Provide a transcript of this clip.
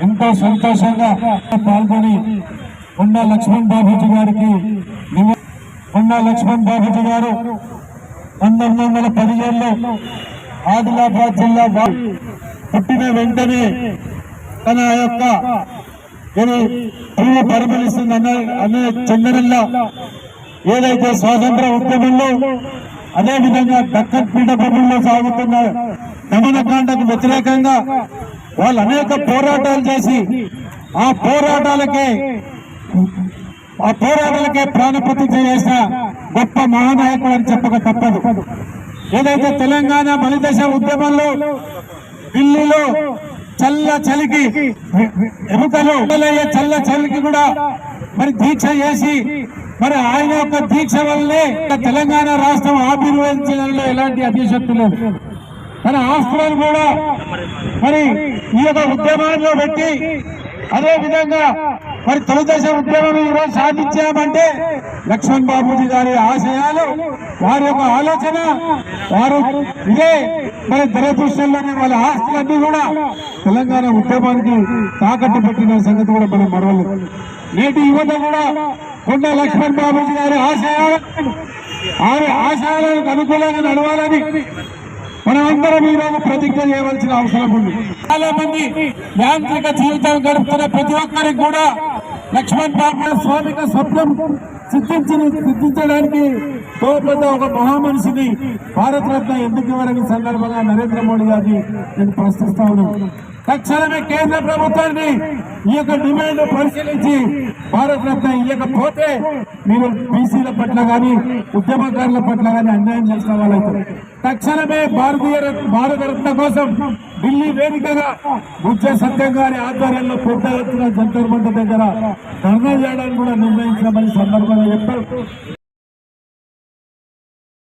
ఎంతో సంతోషంగా పాల్గొని కొండా లక్ష్మణ్ బాబుజీ గారికి నివ- కొండా లక్ష్మణ్ బాబుజీ గారు పంతొమ్మిది వందల పదిహేనులో ఆదిలాబాద్ జిల్లా పుట్టిన వెంటనే తన యొక్క ఇది పరిమళిస్తుంది అనే అనే ఏదైతే స్వాతంత్ర ఉద్యమంలో అదే విధంగా దక్కన్ పీఠభూముల్లో సాగుతున్న దమనకాండకు వ్యతిరేకంగా వాళ్ళు అనేక పోరాటాలు చేసి ఆ పోరాటాలకే ఆ పోరాటాలకే ప్రాణప్రతిష్ఠ చేసిన గొప్ప మహానాయకుడు అని చెప్పక తప్పదు. ఏదైతే తెలంగాణ బలిదశ ఉద్యమంలో ఢిల్లీలో చల్ల చలికి ఎముకలు ఎముకలయ్యే చల్ల చలికి కూడా మరి దీక్ష చేసి మరి ఆయన యొక్క దీక్ష వల్లే తెలంగాణ రాష్ట్రం ఆవిర్భవించడంలో ఎలాంటి అతిశక్తి లేదు. మన ఆస్తులను కూడా మరి ఈ యొక్క ఉద్యమాల్లో పెట్టి అదే విధంగా మరి తొలిదశ ఉద్యమం ఈ రోజు సాధించామంటే లక్ష్మణ్ బాబుజీ గారి ఆశయాలు వారి యొక్క ఆలోచన వారు ఇదే మరి దురదృష్టంలోనే వాళ్ళ ఆస్తులన్నీ కూడా తెలంగాణ ఉద్యమానికి తాకట్టు పెట్టిన సంగతి కూడా మనం మరవలేదు నేటి యువత కూడా కొండ లక్ష్మణ్ బాబుజీ గారి ఆశయాలు ఆమె ఆశయాలకు అనుకూలంగా నడవాలని మనమందరం ఈ రోజు ప్రతిజ్ఞ చేయవలసిన అవసరం ఉంది. చాలా మంది యాంత్రిక జీవితం గడుపుతున్న ప్రతి ఒక్కరికి కూడా లక్ష్మణ్ బాబు స్వామిక స్వప్నం సిద్ధించిన సిద్ధించడానికి తోపత ఒక మహామనిషిని భారతరత్న ఎందుకు ఇవ్వడానికి సందర్భంగా నరేంద్ర మోడీ గారిని నేను ప్రశ్నిస్తా తక్షణమే కేంద్ర ప్రభుత్వాన్ని ఈ యొక్క డిమాండ్ పరిశీలించి భారత రత్న ఇవ్వకపోతే మీరు బీసీల పట్ల కానీ ఉద్యమకారుల పట్ల కానీ అన్యాయం చేసిన వాళ్ళైతే తక్షణమే భారతీయ భారత రత్న కోసం ఢిల్లీ వేదికగా బుజ్జ సత్యం గారి ఆధ్వర్యంలో పెద్ద ఎత్తున జంతర్ మంతర్ దగ్గర ధర్నా చేయడానికి కూడా నిర్ణయించామని సందర్భంగా చెప్పారు.